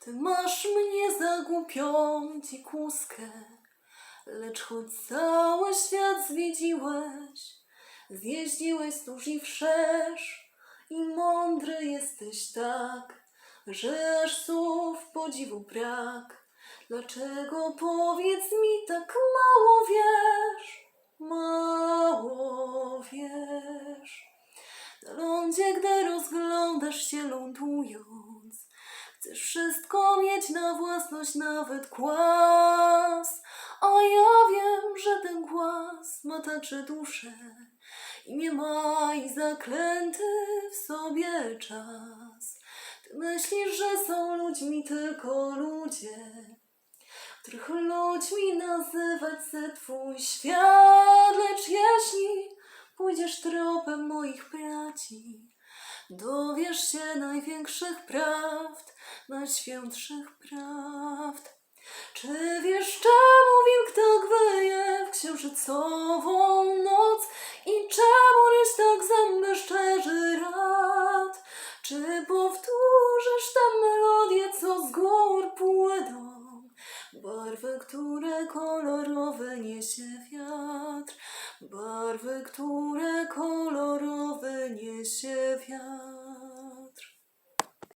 Ty masz mnie za głupią dzikuskę, lecz choć cały świat zwiedziłeś, zjeździłeś stróż i wszerz i mądry jesteś tak, że aż słów podziwu brak. Dlaczego powiedz mi tak mało wiesz, mało wiesz? Na lądzie, gdy rozglądasz się lądując, chcesz wszystko mieć na własność, nawet głaz. A ja wiem, że ten głaz ma także duszę i nie ma i zaklęty w sobie czas. Ty myślisz, że są ludźmi tylko ludzie, których ludźmi nazywać se twój świat, lecz jeśli pójdziesz tropem moich braci, dowiesz się największych prawd, najświętszych prawd. Czy wiesz, czemu wilk tak wyje w księżycową noc i czemu ryś tak zęby szczerzy rad? Czy powtórzysz tę melodię, co z gór płyną? Barwy, które kolorowe niesie wiatr, barwy, które kolorowe niesie wiatr.